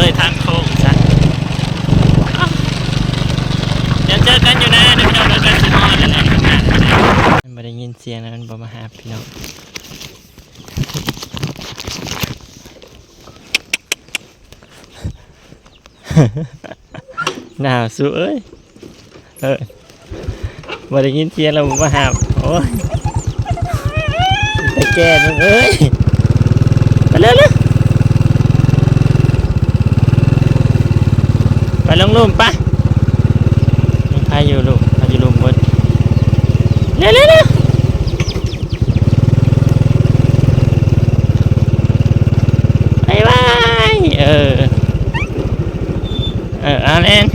เลยทางโค้งซะเดี๋ยวเจอกันอยู่นะเดี๋ยวพี่น้องเจอกันที่มอนั่นแหละมันไม่ได้ยินเสียงนะมันบอมาหาพี่น้องหนาวสู้เอ้ยเออบ่ได้ยินเสียงแล้วบ่มาหาโอ้ยตะแกนมึงเอ้ยไปเร็วเร็ว ไปลงลุ่มปะพายุลูกพายุลูกบดเร็วเร็วเร็วบายบายเออ เออเอาเล่น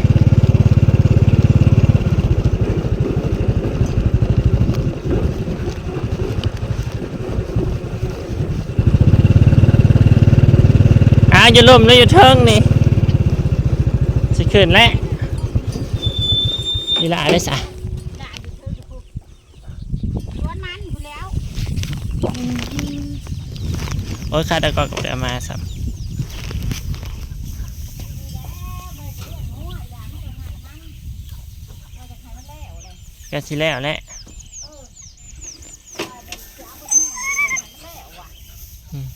อาอยู่ลมแล้วอยู่เทิงนี่ ขึ้นแล้วนี่ละอะไรสะด่าอยู่เธออยู่พูดล้วนมันอยู่แล้วโอ้ยข้าตะกอนกับเดี๋ยวมาสับก็สิแล้วแหละอืม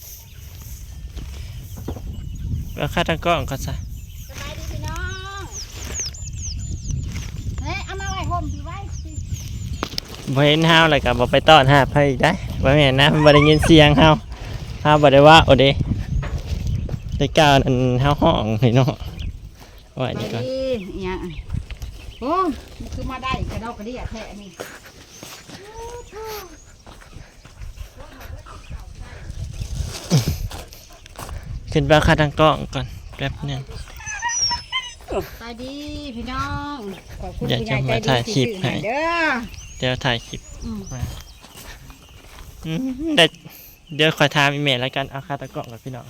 แล้วข้าตะกอนก็ซะ สบายดีพี่น้องเฮ้ยเอามาไว้ห่มพี่ไว้สิ บ่เห็นเฮาเลยกับบ่ไปต้อนหาไผอีกได้บ่แม่นนะมันบ่ได้ยินเสียงเฮาเฮาบ่ได้ว่าโอเดได้กล่าวอันเฮาห้องนี่เนาะว่าไปนี่ก่อนดีอหย่างโอ้มันคือมาได้กระดอกกระเดี่ยแท้นี่ขึ้นไปเอาข้าตะกอนก่อนแป๊บหนึง ไปดีพี่น้องขอบคุณอยากผู้ใหญ่จะใจมาดีถ่ายคลิที่ปซื้อให้ ให้เด้อ เดี๋ยวถ่ายคลิปอืมอืมเดี๋ยวเดี๋ยวคอยถามอีเมลแล้วกันเอาค่าตะกล่องกับพี่น้อง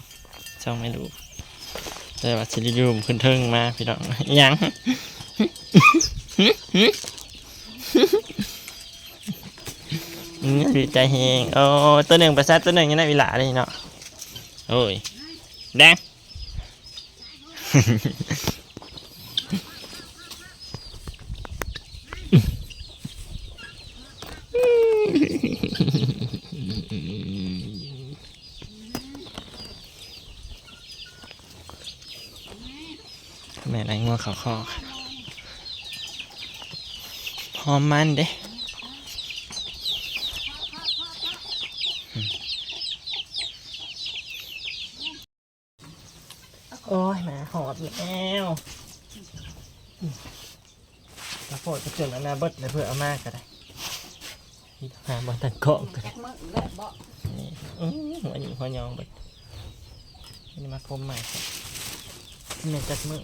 ช่องไม่รู้แต่ว่าสิริยูมขึ้นเทิงมาพี่น้องอิหยังอืมดีใจเฮงโอ้ตัวหนึ่งประสาทตัวหนึ่งยังได้เวลาเลยเนาะโอ้ยแดง แม่ไรงัวเขา คอกหอมมันเด้โอ้ยหมาหอบแล้วกระโปดกระจุนอันนาเบิดเลยเพื่อเอามากก็ได้หาบอตันกาะกันจักมึงเลิศบ่นี่อื้อหัวอยู่หัวยองเบิดนี่มาคมใหม่ครับเมนจัดมือ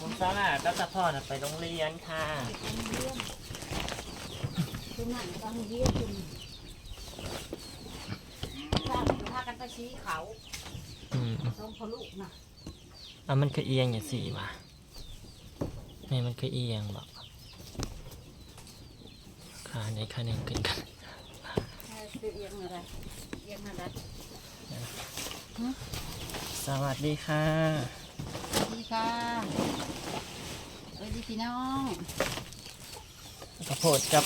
ผมสาวน่ะก็จะพ่อน่ะไปโรงเรียนค่ะคือนั่นต้องเยี่ยมคุณถ้าพากันไปชี้เขาอืมต้องพอลูกนะอะมันคือเอียงอย่างสี่ว่ะนี่มันคือเอียงบอกขาในขาหนึ่งขึ้นกันคือเอียงอะไรเอียงอะไรสวัสดีค่ะสวัสดี ค่ะสวัสดีพี่น้องข้าวโพดกับ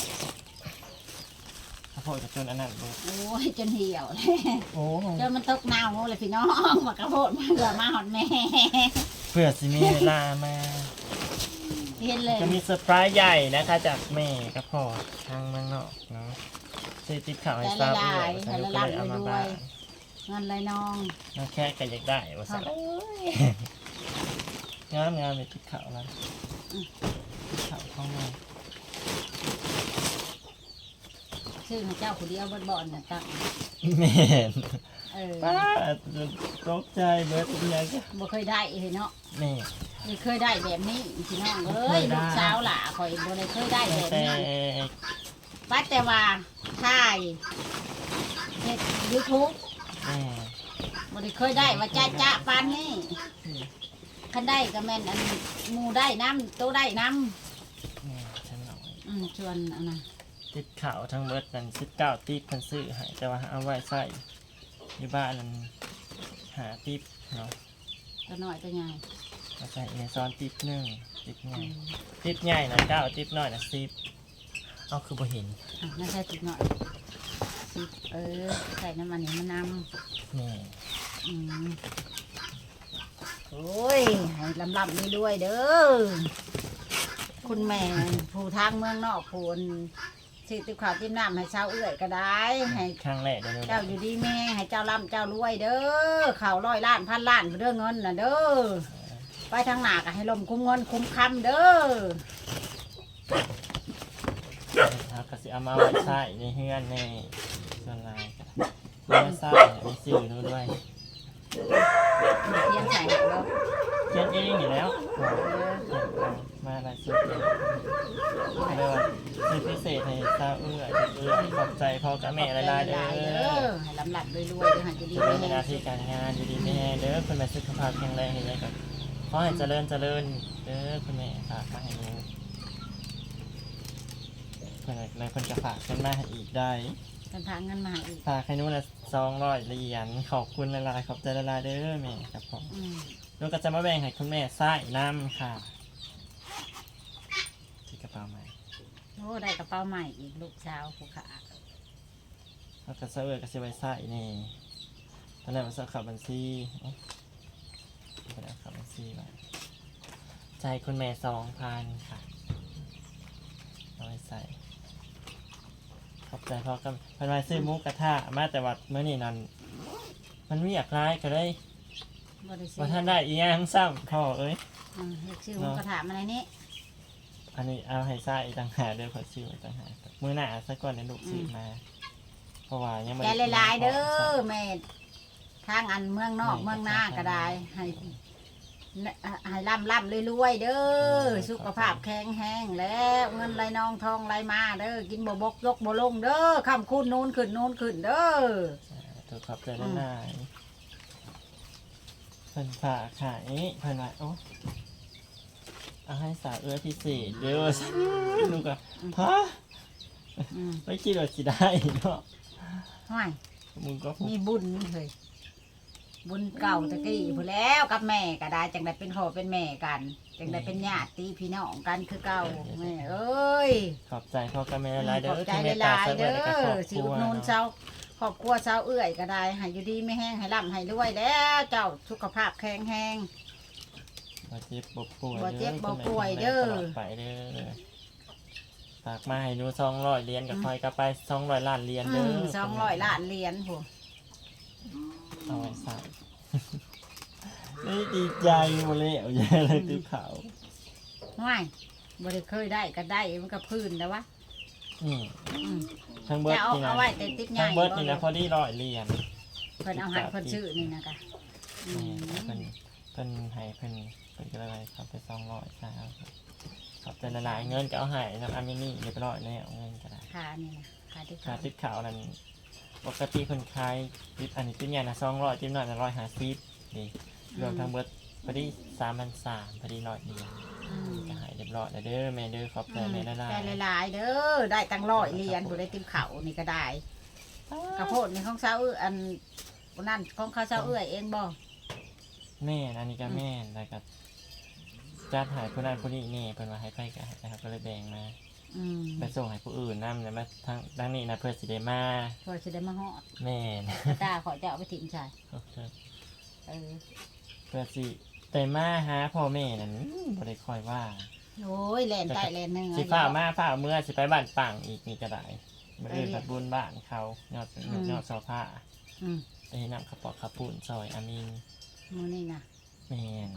ข้าวโพดกับจนอันนั้นลูกโอ้ยจนเหี่ยวเลยโอ้จนมันตกหนาวเลยพี่น้องมากระโพดมาเหลือมาหอดแม่เพื่อสิมีเวลามาเห็นเลยจะมีเซอร์ไพรส์ใหญ่นะคะจากแม่กับพ่อทางเมืองนอกเนาะซื้อติ๊บข่าวให้ทราบด้วยว่าฉันก็เลยเอามาบ้านเงินไรน้องมาแค่ก็อยากได้ว่าครัสั่บ งามงามเลยติ๊บข่าวแล้วติ๊บข่าวเข้ามาชื่อของเจ้าคนเดียวบนบ่อนน่ะตั้งแม่นเออป้าตกใจเบิร์ดเป็นยังไงบ่เคยได้เลยเนาะแม่ไม่เคยได้แบบนี้พี่น้องเอ้ยเคยได้ลูกสาวหล่ะข่อยบ่ได้เคยได้แบบแต่นี้ปัดแต่ว่าถ่ายเฮ็ด YouTube แม่บ่ได้เคยได้ว่าจ้าจ้าปานนี้ คันได้ก็แม่นอันหมู่ได้น้ำโตได้น้แม่ฉันหน่อยำอืมชวนอันน่ะติดข่าวทั้งเบิร์ดนั่นสิบเก้าติ๊บเพันซื้อให้แต่ว่าเอาไว้ใส่อยู่บ้านนั่นหาติ๊บเนาะตัวน้อยตัวใหญ่มาใส่ในซ้อนติ๊บหนึ่งติ๊บใหอืญ่มติ๊บใหญ่นะเก้าติ๊บน้อยนะสิบเอาคือบ่เห็นอะน่าใช่ติดหน่อยสิเออใส่น้ำมันนี่มันนนี่ำอืม โอ้ยให้ลำลำนี้ด้วยเด้อ คุณแม่ผู้ทางเมืองนอกพูนสิติบข่าวติบน้ำให้เช้าวเอื้อยก็ได้ ให้ครั้งแรกเดี๋ยวนี้เจ้าอยู่ดีแม่ให้เจ้าร่ำเจ้ารวยเด้อข่าวร้อยล้านพันล้านเรื่องเงินน่ะเด้อ ไปทางหน้าก็ให้ลมคุ้มเงินคุ้มคำเด้อครับก็สิเอามาไว้ใส่ในเฮือนในส่วนลายก็เพื่อใส่มีสื่อนู้นด้วย เทียนใส่เด้อเขียนเองอยู่แล้วมาอะไรสุดเลยเรียกว่าซื้อพิเศษให้เจ้าเอื้อเอื้อขอบใจพ่อกับแม่หลายๆเด้อให้ลำหลับรวยๆเด้อให้จะดีจะไม่เป็นแห้หน้าที่การงานดีไม่เด้อคุณแม่สุขภาพแข็งแรงให้ได้กับขอให้เจริญเจริญเด้อคุณแม่ฝากมาให้หนูเพื่อนในคนจะฝากกันมาให้อีกได้ เป็นทางเงินมาให้อีกฝากให้หนู้นละสองร้อยเหรียญขอบคุณละลายๆขอบใจละลายๆเด้อแม่ครับผมอืมหนูก็จะมาแบ่งให้คุณแม่ไส้น้ำค่ะที่กระเป๋าใหม่โอ้ได้กระเป๋าใหม่อีกลูกสาวผู้ขาแล้วก็เสื้อก็จะไว้ไส้นี่ตอนแรกมันเสื้อขับบัญชีเอ๊ะไม่ได้เอาขับบัญชีมาใจายคุณแม่สองพันค่ะเอาไว้ใส่ ขอบใจพ่อกันพันไว้ซื้อหมุกกระทะมาแต่วัดเมื่อนี่นั่นมันมีอยากร้ายก็ได้บ่ได้ซื้ว่าท่านได้อีหยังซ้ำพ่อเอ้ย อืมเรียกชื่อหมันกระถามอะไรนี่อันนี้เอาให้ไส้ต่างหากเด้อขอชื่อไว้ต่างหากมือหน้าสักก่อนในลูกซื้อมา เพราะว่ายังไม่ใจได้หลายๆเด้อแม่ทางอันเมืองนอกเมืองหน้าก็ได้ให้ ให้ร่ำร่ำรวยๆเด้อสุขภาพแข็งแรงแล้วเงินไหลนองทองไหลมาเด้อกินบ่บกยกบ่ลงเด้อคำคูณนูนขึ้นนูนขึ้นเด้อถูกขอบใจละลายเพิ่นฝากขายเพิ่นว่าโอ้เอาให้สาวเอื้อพิเศษเด้อลูกอะฮะอืมไม่คิดว่าสิได้เนาะห้อยมึงก็พูดมีบุญเลย บุญเก่าตะกี้พู้นแล้วกับแม่ก็ได้จังได้เป็นพ่อเป็นแม่กันจังได้เป็นญาติพี่น้องกันคือเก่าแม่เอ้ยขอบใจพ่อกับแม่ละลายเด้ขออบใจที่เมตหตาลายสๆเอื้เด้อและก็ครอบอคสิรัอุวดหนูนเนาะเจ้าครอบครัวเจ้าเอื้อยก็ได้ให้อยู่ดีไม่แห้งให้ร่ำให้รวยแล้วเจ้าสุขภาพแข็งแรงบ่เจ็บบ่ป่วยบ่เจ็บบ่ด้อป่วยเด้อตลอดไปเด้อฝากมาให้หนูสองร้อยเหรียญกับคอยกลับไปสองร้อยล้านเหรียญเด้อสองร้อยล้านเหรียญผัว เอาไว้ใส่นี่ดีใจหมดเลยเอาแย่เลยตื้อขาวง่ายบ่ได้เคยได้ก็ได้มันก็พื้นแล้ววะนี่อืมทั้งเบิร์ดจะเอานี่นะเอาไว้แต่ติดใหญ่ทั้งเบิร์ดนี่นะพอดีร้อยเหรียญ เพิ่นเอาให้เพิ่นชื่อนี่นะกะอืมนี่เพิ่นเพิ่นให้เพิ่นเพิ่นก็เลยครับไปสองร้อยใช่ครับขอบใจละลายเงินก็เอาให้น้ำอามินี่เรียบร้อยแล้วเงินก็ได้ค่านี่นะค่าที่ค่าเขาติ๊บขาวนั้น ปกติคนขายติ๊บอันนี้ติ๊บใหญ่นะสองร้อยติ๊บน้อยนะร้อยห้าสิบดีรวมทั้งเบิร์ดพอดีสามพันสามพอดีร้อยเหรียญอืมก็หายเรียบร้อยแล้วเด้อแม่เด้อขอบใจแม่ละลายได้หลายๆเด้อได้ตั้งร้อยเหรียญผู้ได้ติมเขานี่ก็ได้กระโพดนี่ของเช้าเอื้ออันนั่นของเขาเช้าเอื้อยเองบ่แม่นอันนี้ก็แม่นแล้วก็จัดใหายผู้นั้นผู้นี้นี่เพิ่นว่าให้ไปกันนะครับก็เลยแบ่งมา อืมไปส่งให้ผู้อื่นนํนะมาทางด้านนี้นะเพื่อสิได้มาพอจะได้มาฮอดแม่นตาขอจะเอาไปถิ่มใส่เออเพื่อสิแต่มาหาพ่อแม่นั้นบ่ได้คอยว่าโอ้ยแลนใต้แลนเหนือสิฟ้ามาฟ้าเมื่อสิไปบ้านปังอีกนี่ก็ได้บ่ได้ไปเรียกผัดบุญบ้านเขายอดอืมยอดโซฟาอืมไปนำข้าวปอกข้าวปุ้นซอยอามินมื้อนี้นะแม่น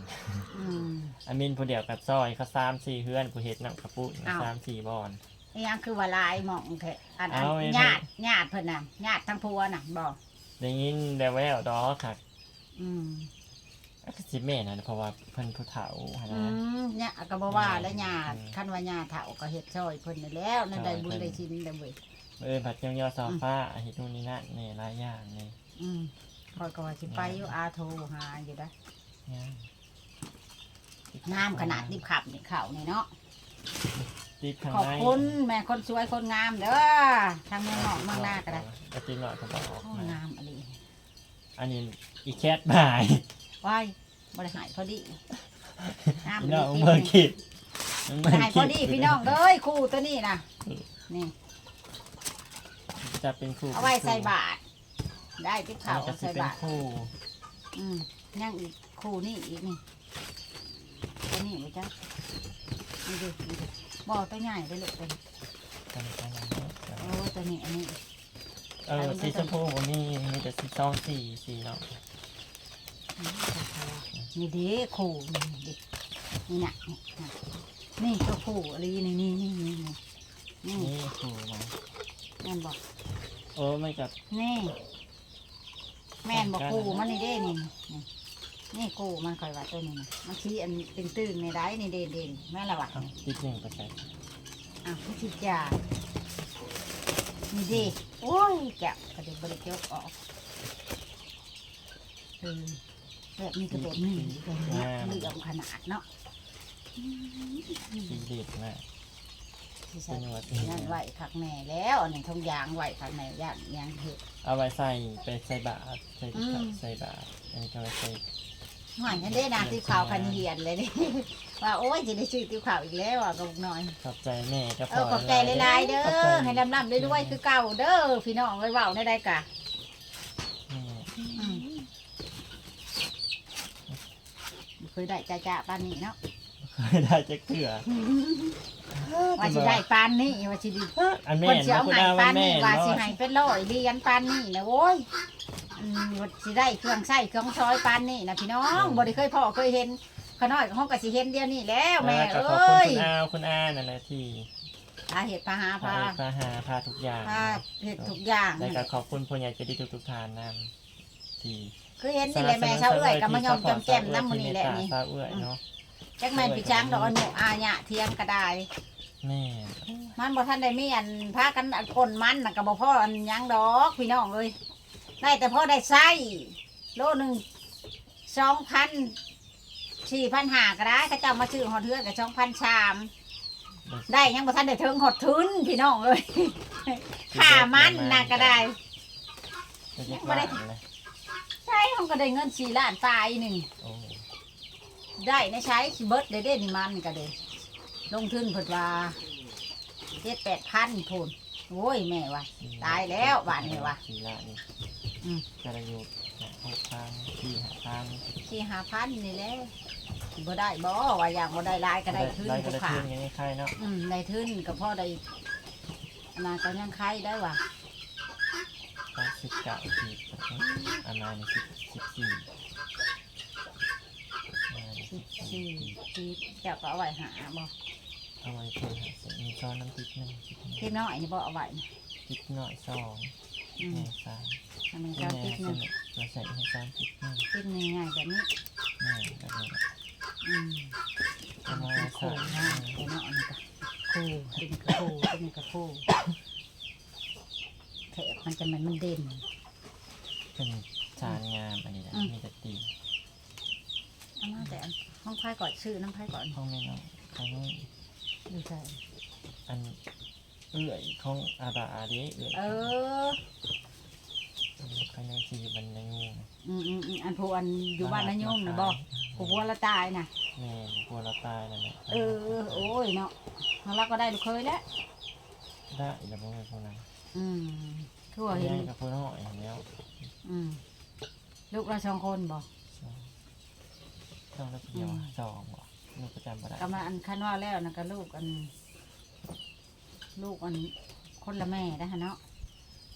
อืม อามินผู้เดียวกับซอยเขาสามสี่เฮือนผู้เฮ็ดนำข้าวปุ้นอ้าว สามสี่บอนอีหยังคือว่าลายหมองแท้อันอันเอาไว้ญาติญาติเพิ่นน่ะญาติทั้งผัวน่ะบอกได้ยินได้แววดอกค่ะอืมก็สิแม่นนะเพราะว่าเพิ่นผู้เฒ่าหั้นอืนะ มเนี่ยก็บ่ว่าแล้วญาติอืมคันว่าญาติเฒ่าก็เฮ็ดช่วยเพิ่นนี่แล้วนั่นได้บุญช่วยเพิ่นได้ชินได้เว้ยเออผัดเจียวยอดโซฟาเฮ็ดนู่นนี่นั่นนี่หลายอย่างนี่อืมคอยก็ว่าสิไปอยู่อาโทหาอยู่ได้งาม งามขนาดดิบขับนี่ข้าวนี่เนาะติดข้างขอบในคุณแม่คนสวยคนงามเด้อทางเมืองนอกเมืองหน้าก็ได้ก็ติดหน่อยก็บอกโอ้มา งามอะไรอันนี้อีแคทบายว้ายบริหารพอดีงามพี่เลน้องยเมืองคิดเมืองหายพคิอดีพี่น้องเอ้ยคู่ตัวนี้นะนี่ จะเป็นคู่เอาไว้ใส่บาตรได้ที่อันเขานี้ก็สิใส่เป็นบาตรคู่อืมยังอีกคู่นี่อีกนี่ ตัวนี้มั้จ๊ะนี่ดูนี่ดูบอกตัวใหญ่ได้ลูกตัวนี้กันกันนะโอ้ตัวนี้อันนี้ เออสีชมพูบ่มีมีแต่สีซองสีสีเนาะนี่เด้คู่นี่เด็นี่น่ะนี่น่ะนี่ตัวคู่อะไรนี่นี่นี่นี่นี่นี่นี่คู่เนาะแม่นบอกโอ้ไม่กับนี่ แม่นบอกคู่มันนี่เด้นี่ นี่นี่คู่มันคอยว่าตัวนี้นะมันชี้อันเป็นตื้นในได้นี่เด่นเด่นแม่นละวะเอาติดหนึ่งไปใส่อะพี่ชิจ่านี่เดิโอ้ยแกะกระเด็นบริเกียวออกเออแบบนี้ก็แบบนี้แบบนี้เหลื่อมขนาดเนาะสีเด็ดมากที่เป็ใส่นวัดนั่นไหวผักแหน่แล้วอันนี้ทงยางไหวผักแหน่ย่างยางเห็ด เอาไว้ใส่ไปใส่บาตรใส่อืม ใส่บาตรอันนี้ก็ไว้ใส่ หวานกันได้นาติวขาวคันเหียนเลยนี่ ว่าโอ้ยจะได้ชื่อติวขาวอีกแล้วอะกับหน่อย ขอบใจแม่ก็พเออขอบใจหลายๆเด้อให้ลำลำๆรวยๆคือเก่าเด้อพี่น้องไว้เว้าได้ได้กะนี่อืมเคยได้จ้าจ้าปานนี้เนาะเคยได้จะเกลือว่าสิได้ปานนี้ว่าสิดีอันคแม่นนสิเอาคุณใหายอาปาว่านแม่นี้นว่าสิเนาะให้เป็นร้อยเรียนปานนี้นะโว้ย อืมว่าสิได้เครื่องใช้เครื่องช้อยปานนี้นะพี่น้องบ่ได้เคยพ่อเคยเห็นขน้อยห้องก็สิเห็นเดียวนี้แล้วแม่ก็เอขอบคุณ้ยคุณอาคุณอานั่นแหละที่พาเห็ดพาหาพาพาพาหาพาทุกอย่างพาเห็ดทุกอย่าง แล้วก็ขอบคุณผู้ใหญ่ใจดีทุกๆท่านนำที่คือเห็นนี่แหละแม่เช้าเอ้ยก็มายอมจำแจ่มน้ำมื้อนี้แหละนี่ซาเอื้อยเนาะจักแม่นพี่ช้างดอกอันหนูอาญะเทียงก็ได้ แม่มันบ่ทันได้มีอันพากันอันคนมันน่ะก็บ่พออันหยังดอกพี่น้องเอ้ย ได้แต่พอได้ใช้โลหนึง2,000 4,500ก็ได้เขาเจ้ามาซื้อหอดเทือนก็2,300ได้ยังบ่ทันได้ถึงหอดทุนพี่น้องเอ้ยค่ามันน่ะก็ได้ไม่ได้เลยใช่เขาก็ได้เงิน4ล้านปลายหนึงโอ้ได้ในใช้สิเบิดได้เด้นี่มันก็เด้ลงทุนเพิ่นว่าเจ็ดแปดพันพูนโอ้ยแม่ว่ะตายแล้วบาดนี้วะสี่ละนี่ อืม กระยุกหกพันสี่ห้าพันสี่ห้าพันนี่แหละสิบ่ได้บ่ว่าอย่างบ่ได้หลายก็ได้ทุนได้ก็ก็ได้ขาทุนอย่างนี้ใครเนาะอืมได้ทุนก็พอได้อันนั้นก็ยังใครได้ว่ะก็สิบเก้าสิบอันนั้นสิบสิบสี่สิบสี่สิบเจ้าก็เอาไว้หาบ่เอาไว้เพื่อหาเสียงมีซ้อนน้ำพริกหนึ่งที่น้อยนี่บ่เอาไว้นะพริกหน่อยสองอืหมนึ่งสาม อันนี้ที่ก็แม่ติ๊กหสนึงนุกเราใส่ให้ซ้อนพริกหนึ่งติ๊กหนึงง่ายแบบนี้แม่แบบนี้อืมประมาณเป็นสาคู่มนะไอ้เนาะอันนี้ก็คู่เป็นคู่เป็นกระคู่แถบมันจะมันมันเด่น เป็นจานงามอันนี้นะมีแต่ตีเอามาแต่อันห้องไพ่ก่อนชื่อน้ำไพ่ก่อนห้องแม่น้องเขานี่ดูใส่อันเอื่อยของอาดาอาเดเอื่อยเออ ใครในที่อยู่บนในงูนะอืมอืมอืมอันผู้อันอยู่บ้านนายุ่งนะบอกผู้บัวละตายนะแม่กลัวเราตายแล้วเนี่ยเออ โอ้ยเนาะเราก็ได้ลูกเคยแล้ว ได้แล้วพวกนี้พวกนั้นอืมคือว่าเห็น ได้กับพวกน้อยแล้วอืมลูกเราสองคนบอกต้องแล้วเดียวอะสองบ่ลูกประจำบ่ได้ก็มาอันคันว่าแล้วนะก็ลูกอัน ลูกอันคนละแม่ได้ฮะเนาะ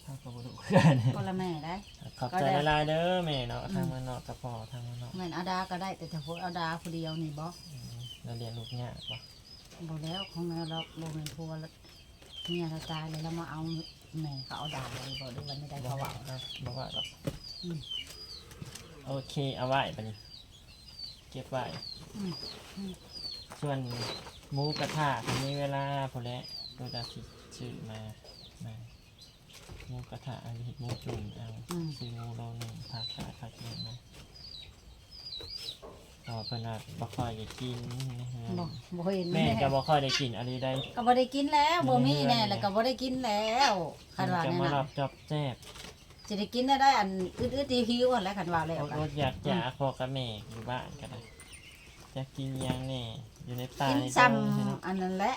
ถ้าก็บ่รู้คือกันคนละแม่ได้ขอบใจละลายๆเด้อแม่เนาะทางมันเนาะกับพ่อทางมันเนาะแม่นเอาดาก็ได้แต่เฉพาะเอาดาผู้เดียวนี่บ่อืมเราเรียนลูกยากบ่บ่แล้วของเราเราบ่เป็นพัวแล้วเมียเราตายเลยแล้วมาเอาแม่เขาเอาดาเลยบ่ด้วยวันไม่ได้บ่เขาว่าว่านะบ่ว่าหรอกอืมโอเคเอาไว้บัดนี้เก็บไว้อืมอืมส่วนหมูกระทะทีนี้เวลาพอแล้วเราจะสิซื้อมามา หมูกระทะอันนี้หมูจุ่มเอาอืมซื้อหมูโลหนึ่งผักขาผักเองนะต่อเพิ่นว่าบ่ค่อยได้กินนะฮะบ่บ่เห็นแม่ก็บ่ค่อยได้กินอันนี้ได้ ก็บ่ได้กินแล้วบ่มีแน่แล้วก็บ่ได้กินแล้วคันว่าจะแน่มาน่ะรับจอบแจ๊บจะได้กินได้ได้อันอึดๆที่หิวอันแล้วคันว่าแล้วโอกันดอยากอยากพอกับแม่อยู่บ้านก็ได้จะกินหยังแน่อยู่ในป่ากินในซ้ำดงใช่เนาะอันนั้นแหละ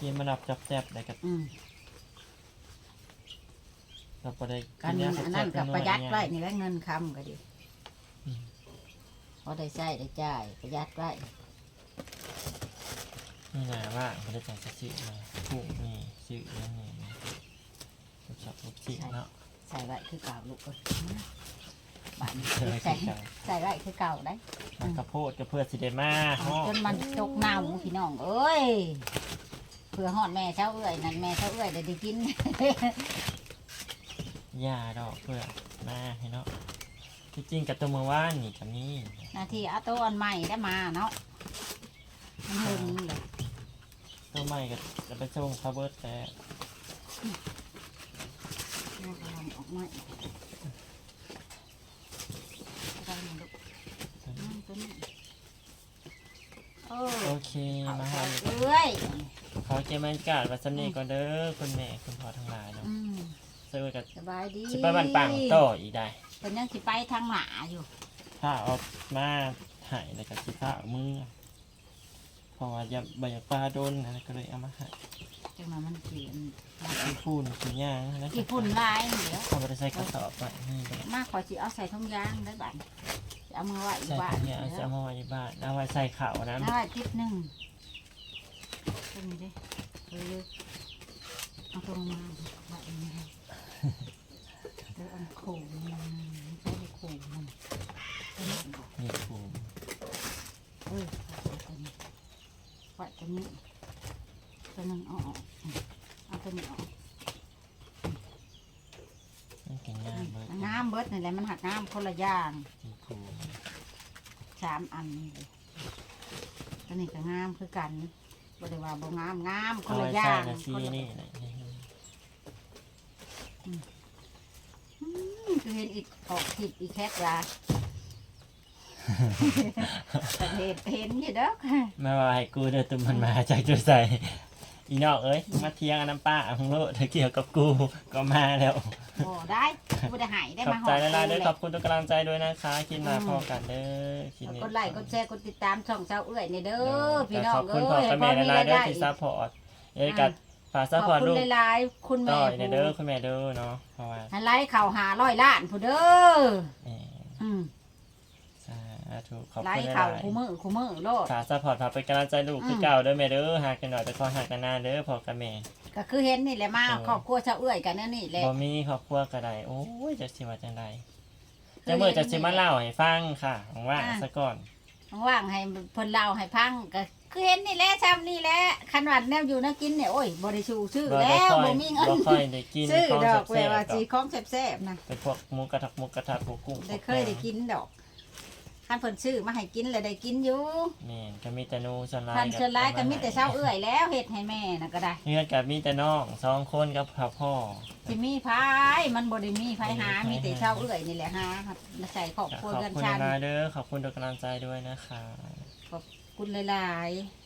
กินมารับจอบแจ๊บได้กับอืม เราบ่ได้กันยาอันนั้นกับแซ่บๆประหยัดน้อยๆไว้นี่แหละเงินคำก็ดีอืมพอได้ใช้ได้จ่ายประหยัดไว้นี่นะว่าเขาได้จังจะซื้อมาถูกนี่ซื้อแล้วนี่ลูกชอบลูกชิ้นเนาะใส่ไว้คือเก่าลูกเอ้ยบ้านนี้เธอใส่คือเก่าใส่ไว้คือเก่าได้มากระโพดกับเพื่อสิเดมาฮอจนมันตกเน่าพี่น้องเอ้ยเพื่อหอดแม่เช้าเอ้ยนั่นแม่เช้าเอ้ยได้ได้กิน ยาดอกเพื่อมาให้เนาะที่จริงกับตัวเมือว่านนี่กับนี่นาทีเอาตัวอันใหม่ได้มาเนาะมันเห็นเลยตัวใหม่ก็จะไปส่งคาเบิร์ตแต่มันกำลังออกมาอีกได้มาลูกนั่นตัวนี้เออโอเคมาหาเอ้ย ขอเกมบรรยากาศวัสำนีก่อนเด้อคุณแม่คุณพ่อทั้งหลายเนาะ อืม เจอกับสบายดีชิปบ้านปังต่ออีกได้เป็นยังสิไปทางหนาอยู่ถ้าเอามาใหายแล้วก็สิผ้าเอามือเพราะว่าอย่าใบากปลาโดนนะก็เลยเอามาใหายจังมามันเขียนขี้ฝุ่นขี้ย่างนะกี่ฝุ่นลายเดี๋ยวเอาไปใส่กระสอบไปนี่ไปมากขอสิเอาใส่ทุ่งยางได้บ้านจะเอามือไว้อีกใส่บ้านถุงยางเอาจะเอามาไว้ในบ้านเอาไว้ใส่ข่าวนะเอาไว้ทิศหนึ่งตรงนี้ดิเออเอาตรงมาไว้ตรงนี้ เดี๋ยวเอาโขงมันใช้โขงมันตัวนี้ก่อนนี่ถูกเออไว้ตัวนี้ตัวนึงเอาออกเอาตัวนี้ออกมันกินง่ายเบิดน้ำเบิดนี่แหละมันหักน้ำคนละอย่างนี่ถูกสามอันนี่เลยตัวนี้ก็งามคือกันบ่ได้ว่าบ่งามงามคนละอย่างคนละ นี่แหละนี่ อืมคือเห็นอีกออกผิดอีกแคทละแต่เห็นเห็นอยู่เด้อไม่ว่าให้กูเดินตุ้มมันมาจากจุดใส่อีนอกเอ้ยมาเที่ยงอันน้ำป้าของโลดเกี่ยวกับกูก็มาแล้วบ่ได้บ่ได้ใหายได้ขอบมาหใจอดละลายๆเลด้วยยขอบคุณทุกกำลังใจด้วยนะคะคิดมาอืมพอกันเด้อคิดนี้กดไลค์กดแชร์กดติดตามช่องเจ้าเอื้อยในเด้อพี่น้อขงอบคุเอ้ณพ่อยกับพอแม่มีละลายรายๆเด้อได้ที่ซัพพอร์ตเอ้ยกับ ฝากซัพขพออบร์ตคุลูณกหลายๆคุณต่แม่อยในผู้เด้อคุณแม่เด้อเนาะเพราะว่าให้ไลค์เข่าหาร้อยล้านผู้เด้อแหม่อืมสาธุขอบไลคุณค์หเข่าลายคู่มือคู่มือโลด ๆฝากซัพพอร์ตฝากเป็นกำลังใจลูกอืม คือเก่าเด้อแม่เด้อหากกันหน่อยแต่ขอหักกันนานเด้อพอกับแม่ ก็คือเห็นนี่แหละมาเออ ครอบครัวเจ้าเอื้อยกันนั่นนี่แหละ บ่มีครอบครัวก็ได้โอ้ยจะสิว่าจังไดจะเมื่อจะสิมาเล่าให้ฟังค่ะว่างๆซะก่อน ว่างๆให้เพิ่นเล่าให้พังก็ คือเห็นนี่แหละซ้ำนี่แหละคันวันแนวอยู่แนวกินเนี่ยโอ้ยบ่ได้ชูชื่อบ่ได้แล้วค่อยบ่มีเงินบ่ค่อยได้กินซื้อของดอกแซ่แวบว่าๆดจีอกของแซ่บๆนะเป็นพวกหมูกระทะหมูกระทะพวกกุ้งได้เคยได้กินดอกคันเพิ่นซื้อมาให้กินแล้วได้กินอยู่แม่นก็มีแต่หนูสลายคันเชิญร้ายก็มีแต่เช้าเอื้อยแล้วเฮ็ดให้แม่น่ะก็ได้เฮือนกับมีแต่น้องสองคนกับพ่อพ่อ สิมีไผมันบ่ได้มีไผหา มีแต่เช้าเอื้อยนี่แหละหามาใส่ครอบขครัวอบกันคุณชันหลายๆเด้อขอบคุณทุกกำลังใจด้วยนะคะ คุณหลาย ๆ